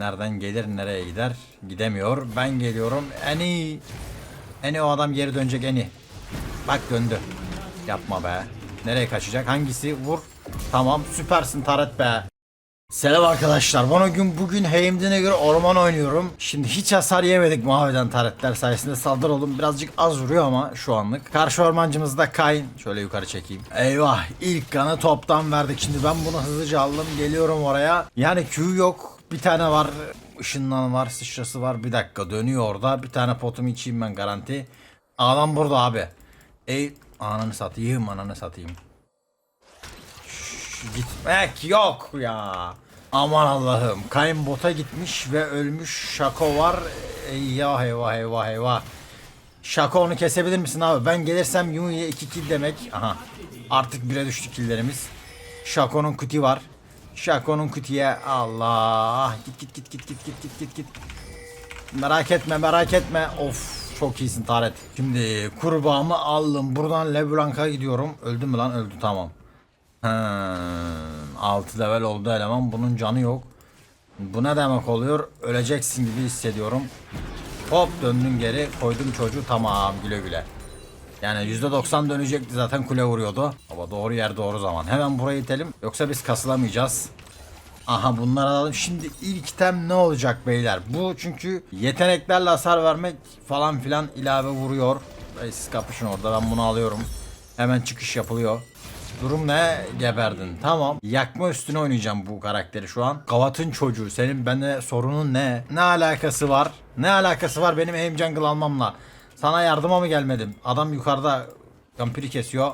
Nereden gelir nereye gider? Gidemiyor. Ben geliyorum. Eni. Eni o adam geri dönecek Eni. Bak döndü. Yapma be. Nereye kaçacak? Hangisi? Vur. Tamam süpersin Taret be. Selam arkadaşlar. Bana gün bugün Heimdin'e göre orman oynuyorum. Şimdi hiç hasar yemedik maviden taretler sayesinde saldırı oldum. Birazcık az vuruyor ama şu anlık. Karşı ormancımız da Kayn. Şöyle yukarı çekeyim. Eyvah ilk kanı toptan verdik. Şimdi ben bunu hızlıca aldım. Geliyorum oraya. Yani Q yok. Bir tane var. Işınlan var. Sıçrası var. Bir dakika dönüyor orada. Bir tane potumu içeyim ben garanti. Adam burada abi. Ey ananı satayım ananı satayım. Gitmek yok ya. Aman Allah'ım. Kayın bota gitmiş ve ölmüş Şako var. Eyvah eyvah eyvah eyvah. Şako onu kesebilir misin abi? Ben gelirsem Yumi'ye 2 kill demek. Aha. Artık 1'e düştü killlerimiz. Şako'nun kuti var. Şako'nun kutiye Allah. Git git git git git git git git git. Merak etme merak etme. Of çok iyisin Taret. Şimdi kurbağamı aldım. Buradan Leblanc'a gidiyorum. Öldü mü lan? Öldü tamam. Hmm, 6 level oldu eleman. Bunun canı yok. Bu ne demek oluyor? Öleceksin gibi hissediyorum. Hop döndün geri. Koydum çocuğu tamam güle güle. Yani %90 dönecekti zaten kule vuruyordu. Ama doğru yer doğru zaman. Hemen burayı itelim. Yoksa biz kasılamayacağız. Aha bunları alalım. Şimdi ilk item ne olacak beyler? Bu çünkü yeteneklerle hasar vermek falan filan ilave vuruyor. Bey siz kapışın orada ben bunu alıyorum. Hemen çıkış yapılıyor. Durum ne? Geberdin. Tamam. Yakma üstüne oynayacağım bu karakteri şu an. Gavat'ın çocuğu. Senin bende sorunun ne? Ne alakası var? Ne alakası var benim aim jungle almamla? Sana yardıma mı gelmedim? Adam yukarıda vampiri kesiyor.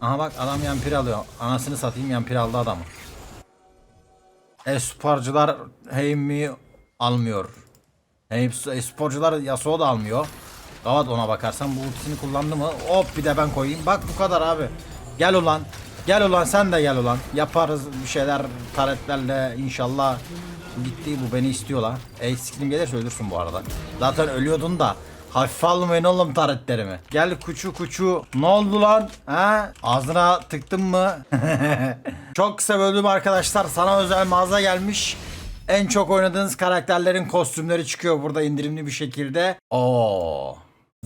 Aha bak adam yampir alıyor. Anasını satayım yampir aldı adamı. Esporcular Heim'i almıyor. Esporcular Yasuo da almıyor. Gavat ona bakarsan bu ultisini kullandı mı? Hop bir de ben koyayım. Bak bu kadar abi. Gel ulan. Gel ulan sen de gel ulan. Yaparız bir şeyler taretlerle inşallah. Gitti bu beni istiyor lan. E skillim gelirse ölürsün bu arada. Zaten ölüyordun da. Hafife almayın oğlum taretlerimi. Gel kuçu kuçu. Ne oldu lan? Ha? Ağzına tıktın mı? Çok kısa böldüm arkadaşlar. Sana özel mağaza gelmiş. En çok oynadığınız karakterlerin kostümleri çıkıyor burada indirimli bir şekilde. Oo.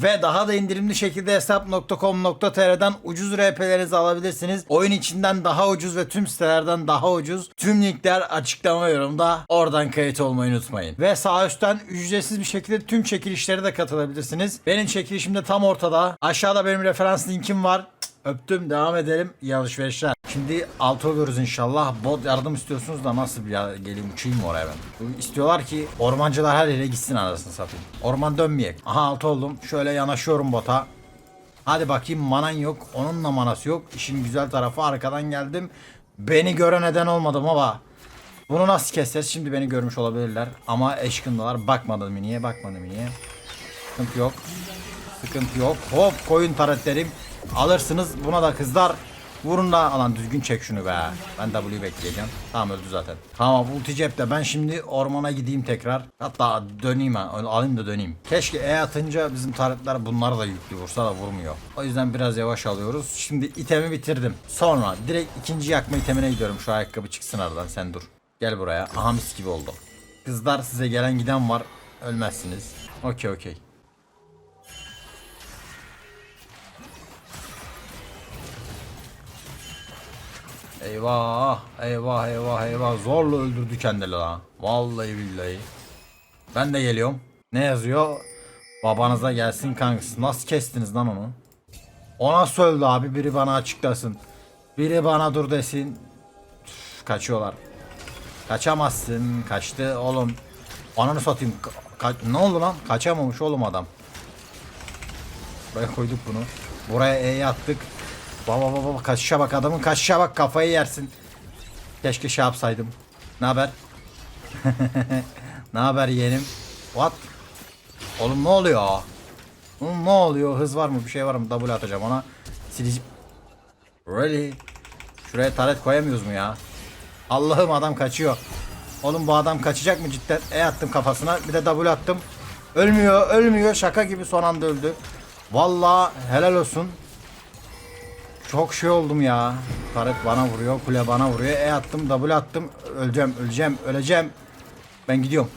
Ve daha da indirimli şekilde hesap.com.tr'den ucuz RP'lerinizi alabilirsiniz. Oyun içinden daha ucuz ve tüm sitelerden daha ucuz. Tüm linkler açıklama yorumda. Oradan kayıt olmayı unutmayın. Ve sağ üstten ücretsiz bir şekilde tüm çekilişlere de katılabilirsiniz. Benim çekilişim de tam ortada. Aşağıda benim referans linkim var. Öptüm devam edelim. İyi alışverişler. Şimdi altı oluyoruz inşallah. Bot yardım istiyorsunuz da nasıl bir ya- geleyim uçayım mı oraya ben? İstiyorlar ki ormancılar her yere gitsin anasını satayım. Orman dönmeyek. Aha altı oldum. Şöyle yanaşıyorum bota. Hadi bakayım manan yok. Onun da manası yok. İşin güzel tarafı arkadan geldim. Beni gören neden olmadım ama. Bunu nasıl keseceğiz? Şimdi beni görmüş olabilirler. Ama eşkındalar. Bakmadım miniye bakmadım miniye. Sıkıntı yok. Sıkıntı yok. Hop koyun taretlerim. Alırsınız. Buna da kızlar. Vurun da alan düzgün çek şunu be. Ben W bekleyeceğim. Tamam öldü zaten. Tamam ulti cepte. Ben şimdi ormana gideyim tekrar. Hatta döneyim ha. Alayım da döneyim. Keşke E atınca bizim taretler bunlar da yüklü vursa da vurmuyor. O yüzden biraz yavaş alıyoruz. Şimdi itemi bitirdim. Sonra direkt ikinci yakma itemine gidiyorum. Şu ayakkabı çıksın aradan sen dur. Gel buraya. Aha mis gibi oldu. Kızlar size gelen giden var. Ölmezsiniz. Okey okey. Eyvah, eyvah, eyvah, eyvah. Zorla öldürdü kendini lan. Vallahi billahi. Ben de geliyorum. Ne yazıyor? Babanıza gelsin kankası. Nasıl kestiniz lan onu? O nasıl öldü abi? Biri bana açıklasın. Biri bana dur desin. Üf, kaçıyorlar. Kaçamazsın. Kaçtı oğlum. Ananı satayım. Ka- ne oldu lan? Kaçamamış oğlum adam. Buraya koyduk bunu. Buraya E'yi attık. Baba baba kaçışa bak adamın kaçışa bak kafayı yersin. Keşke şey yapsaydım. Ne haber? ne haber yeğenim? What? Oğlum ne oluyor? Oğlum ne oluyor? Hız var mı? Bir şey var mı? W atacağım ona. Silici... Really? Şuraya taret koyamıyoruz mu ya? Allah'ım adam kaçıyor. Oğlum bu adam kaçacak mı cidden? E attım kafasına. Bir de W attım. Ölmüyor, ölmüyor. Şaka gibi son anda öldü. Vallahi helal olsun. Çok şey oldum ya. Taret bana vuruyor. Kule bana vuruyor. E attım. W attım. Öleceğim. Öleceğim. Öleceğim. Ben gidiyorum.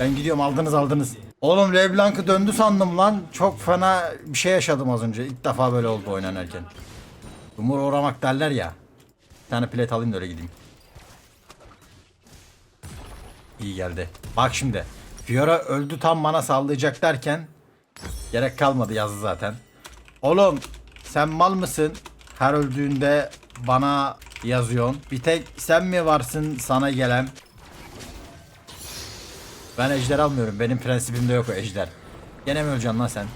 Ben gidiyorum. Aldınız aldınız. Oğlum Leblanc'ı döndü sandım lan. Çok fena bir şey yaşadım az önce. İlk defa böyle oldu oynanırken. Umur uğramak derler ya. Bir tane plate alayım da öyle gideyim. İyi geldi. Bak şimdi. Fiora öldü tam bana sallayacak derken gerek kalmadı yazdı zaten. Oğlum sen mal mısın? Her öldüğünde bana yazıyorsun. Bir tek sen mi varsın sana gelen? Ben ejder almıyorum. Benim prensibimde yok o ejder. Gene mi öleceksin lan sen?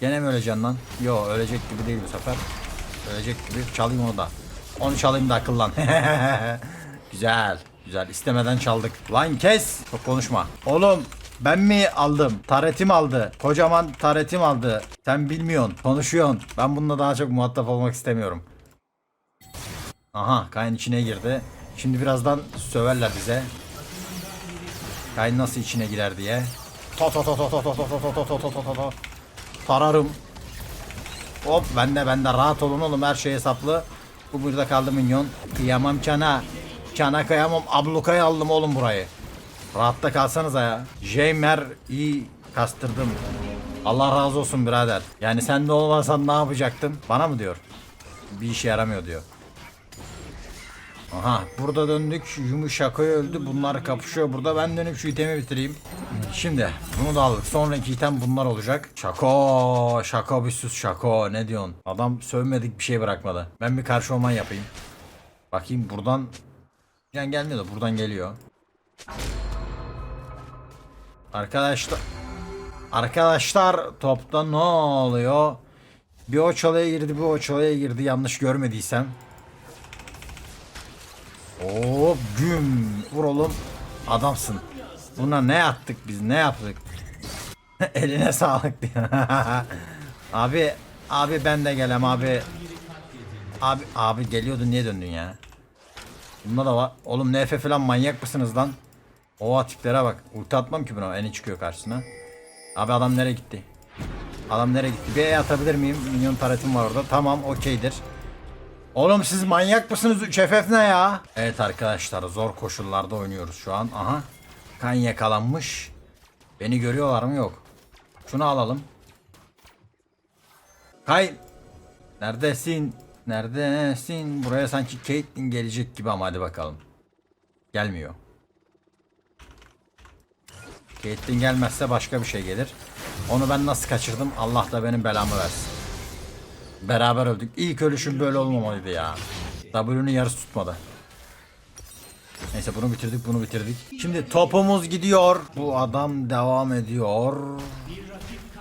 Gene mi öleceksin lan? Yo ölecek gibi değil bu sefer. Ölecek gibi. Çalayım onu da. Onu çalayım da akıllan. güzel. Güzel. İstemeden çaldık. Lan kes. Çok konuşma. Oğlum ben mi aldım? Taretim aldı. Kocaman taretim aldı. Sen bilmiyorsun. Konuşuyorsun. Ben bununla daha çok muhatap olmak istemiyorum. Aha Kayn içine girdi. Şimdi birazdan söverler bize. Kayn nasıl içine girer diye. To to to to to to to to to to to to to to. Tararım. Hop bende bende rahat olun oğlum her şey hesaplı. Bu burada kaldı minyon. Kıyamam çana. Çana kıyamam ablukaya aldım oğlum burayı. Rahatta kalsanıza ya. Jeymer iyi kastırdım. Allah razı olsun birader. Yani sen de olmasan ne yapacaktın? Bana mı diyor? Bir işe yaramıyor diyor. Aha burada döndük. Yumuşakoy öldü. Bunlar kapışıyor burada. Ben dönüp şu itemi bitireyim. Şimdi bunu da aldık. Sonraki item bunlar olacak. Şako. Şako bir sus şako. Ne diyorsun? Adam sövmedik bir şey bırakmadı. Ben bir karşı orman yapayım. Bakayım buradan. Yani gelmiyor da buradan geliyor. Arkadaşlar. Arkadaşlar topta ne oluyor? Bir o çalıya girdi bir o çalıya girdi yanlış görmediysem. Hop güm vur oğlum adamsın. Buna ne yaptık biz ne yaptık? Eline sağlık diyor. abi abi ben de gelem abi. Abi abi geliyordu niye döndün ya? Bunda da var. Oğlum NF falan manyak mısınız lan? Oha tiplere bak. Ulti atmam ki buna. Eni çıkıyor karşısına. Abi adam nereye gitti? Adam nereye gitti? Bir E atabilir miyim? Minyon taretim var orada. Tamam okeydir. Oğlum siz manyak mısınız? 3 FF ne ya? Evet arkadaşlar zor koşullarda oynuyoruz şu an. Aha. Kan yakalanmış. Beni görüyorlar mı? Yok. Şunu alalım. Kay. Neredesin? Neredesin? Buraya sanki Caitlyn gelecek gibi ama hadi bakalım. Gelmiyor. Caitlyn gelmezse başka bir şey gelir. Onu ben nasıl kaçırdım? Allah da benim belamı versin. Beraber öldük. İlk ölüşüm böyle olmamalıydı ya. W'nun yarısı tutmadı. Neyse bunu bitirdik bunu bitirdik. Şimdi topumuz gidiyor. Bu adam devam ediyor.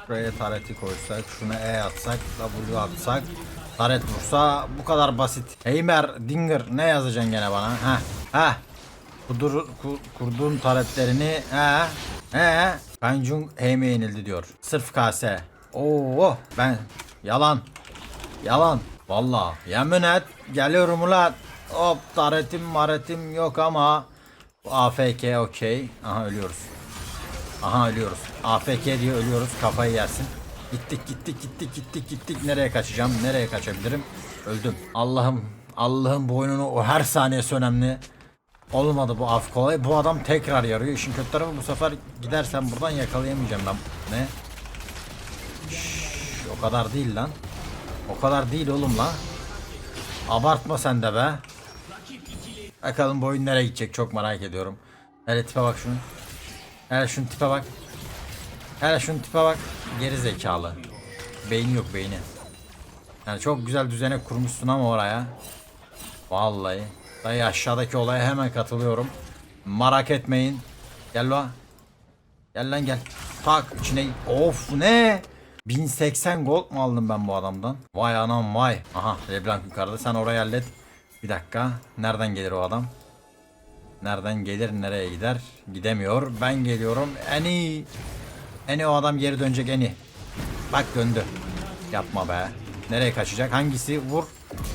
Buraya tareti koysak, şuna E atsak, W atsak, taret vursa bu kadar basit. Heimer, Dinger ne yazacaksın gene bana? Ha, ha. Kudur, ku, kurduğun taretlerini ha, he. Kancung Heimer'e yenildi diyor. Sırf KS. Oo, ben yalan. Yalan. Valla. Yemin et. Geliyorum ulan. Hop taretim maretim yok ama. AFK okey. Aha ölüyoruz. Aha ölüyoruz. AFK diye ölüyoruz. Kafayı yersin. Gittik gittik gittik gittik gittik. Nereye kaçacağım? Nereye kaçabilirim? Öldüm. Allah'ım. Allah'ım boynunu o her saniyesi önemli. Olmadı bu af kolay. Bu adam tekrar yarıyor. İşin kötü tarafı bu sefer gidersem buradan yakalayamayacağım ben. Ne? Şşş, o kadar değil lan. O kadar değil oğlum la. Abartma sen de be. Bakalım bu oyun nereye gidecek çok merak ediyorum. Hele tipe bak şunu. Hele şunun tipe bak. Hele şunun tipe bak. Geri zekalı. Beyni yok beyni. Yani çok güzel düzene kurmuşsun ama oraya. Vallahi. Dayı aşağıdaki olaya hemen katılıyorum. Merak etmeyin. Gel lan. Gel lan gel. Tak içine. Of ne? 1080 gold mu aldım ben bu adamdan? Vay anam vay. Aha Leblanc yukarıda sen orayı hallet. Bir dakika. Nereden gelir o adam? Nereden gelir nereye gider? Gidemiyor. Ben geliyorum. Eni. Eni o adam geri dönecek Eni. Bak döndü. Yapma be. Nereye kaçacak? Hangisi? Vur.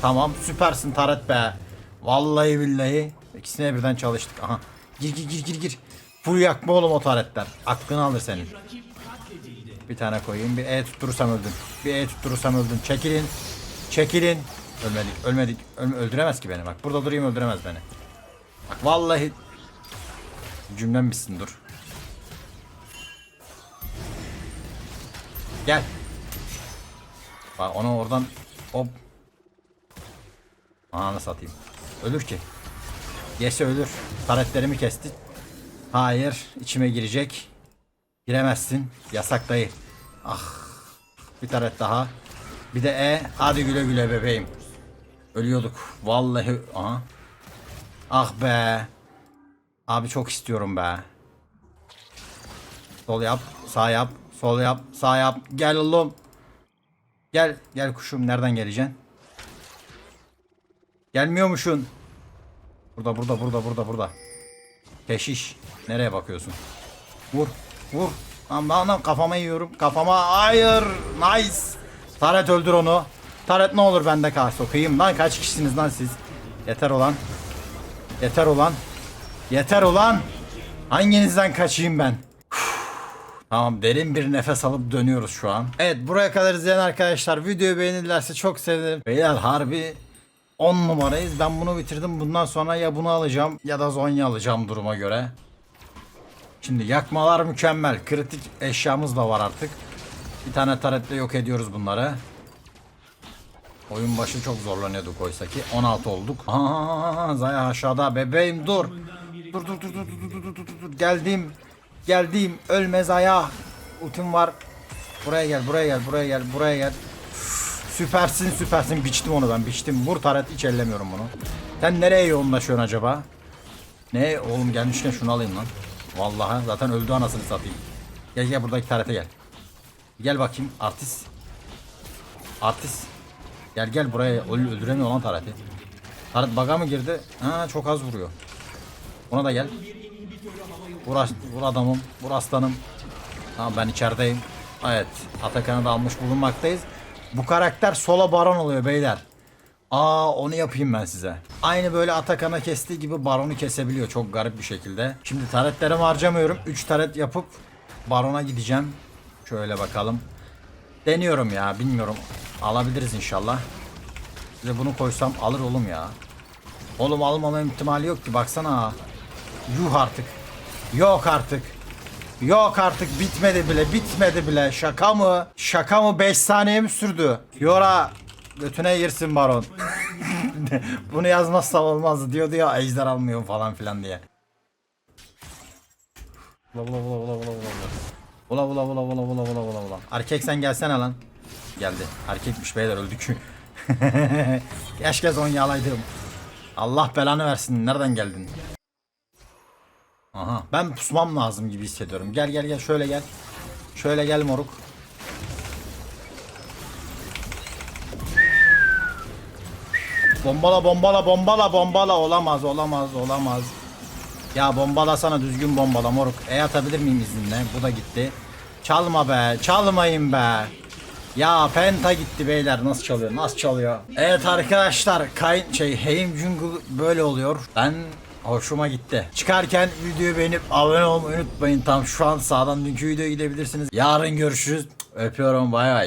Tamam süpersin Taret be. Vallahi billahi. İkisine birden çalıştık. Aha. Gir gir gir gir gir. Full yakma oğlum o taretler. Aklını alır senin. Bir tane koyayım. Bir E tutturursam öldün. Bir E tutturursam öldün. Çekilin. Çekilin. Ölmedik, ölmedik. Öl- öldüremez ki beni bak. Burada durayım öldüremez beni. Bak vallahi cümlem bitsin dur. Gel. Bak onu oradan hop. Ananı satayım. Ölür ki. Yese ölür. Taretlerimi kesti. Hayır, içime girecek. Giremezsin. Yasak dayı. Ah. Bir taret daha. Bir de E. Hadi güle güle bebeğim. Ölüyorduk. Vallahi. Aha. Ah be. Abi çok istiyorum be. Sol yap, sağ yap, sol yap, sağ yap. Gel oğlum. Gel, gel kuşum. Nereden geleceksin? Gelmiyormuşsun. Burada, burada, burada, burada, burada. Keşiş. Nereye bakıyorsun? Vur, vur. Lan lan kafama yiyorum. Kafama. Hayır. Nice. Taret öldür onu. Taret ne olur bende kal sokayım. Lan kaç kişisiniz lan siz? Yeter olan. Yeter olan. Yeter olan. Hanginizden kaçayım ben? Tamam derin bir nefes alıp dönüyoruz şu an. Evet buraya kadar izleyen arkadaşlar videoyu beğenirlerse çok sevinirim. Beyler harbi 10 numarayız. Ben bunu bitirdim. Bundan sonra ya bunu alacağım ya da Zonya alacağım duruma göre. Şimdi yakmalar mükemmel. Kritik eşyamız da var artık. Bir tane taretle yok ediyoruz bunları. Oyun başı çok zorlanıyorduk oysa ki. 16 olduk. Zaya aşağıda bebeğim dur. Dur dur dur dur dur dur dur dur. Geldim. Geldim. Ölme Zaya. Ultim var. Buraya gel buraya gel buraya gel buraya gel. Süpersin süpersin biçtim onu ben biçtim. Vur taret hiç ellemiyorum bunu. Sen nereye yoğunlaşıyorsun acaba? Ne oğlum gelmişken şunu alayım lan. Vallahi zaten öldü anasını satayım. Gel gel buradaki tarete gel. Gel bakayım artist. Artist. Gel gel buraya öl öldüremiyor lan tareti. Taret baga mı girdi? Ha çok az vuruyor. Ona da gel. Vur, vur adamım. Vur aslanım. Tamam ben içerideyim. Evet. Atakan'ı da almış bulunmaktayız. Bu karakter sola baron oluyor beyler. Aa onu yapayım ben size. Aynı böyle Atakan'a kestiği gibi baronu kesebiliyor çok garip bir şekilde. Şimdi taretlerimi harcamıyorum. 3 taret yapıp barona gideceğim. Şöyle bakalım. Deniyorum ya bilmiyorum. Alabiliriz inşallah. De bunu koysam alır oğlum ya. Oğlum almama ihtimali yok ki baksana. Yuh artık. Yok artık. Yok artık bitmedi bile bitmedi bile. Şaka mı? Şaka mı 5 saniye mi sürdü? Yora götüne girsin baron. Bunu yazmazsam olmazdı diyordu ya ejder almıyorum falan filan diye. Ula ula ula ula ula ula ula. Ula ula ula ula ula ula ula. Erkek sen gelsene lan. Geldi. Erkekmiş beyler öldük. Keşke Zonya alaydım. Allah belanı versin. Nereden geldin? Aha. Ben pusmam lazım gibi hissediyorum. Gel gel gel şöyle gel. Şöyle gel moruk. Bombala bombala bombala bombala olamaz olamaz olamaz. Ya bombala sana düzgün bombala moruk. E atabilir miyim izninle? Bu da gitti. Çalma be çalmayın be. Ya penta gitti beyler nasıl çalıyor nasıl çalıyor. Evet arkadaşlar kayın şey Heim Jungle böyle oluyor. Ben hoşuma gitti. Çıkarken videoyu beğenip abone olmayı unutmayın. Tam şu an sağdan dünkü videoya gidebilirsiniz. Yarın görüşürüz. Öpüyorum bay bay.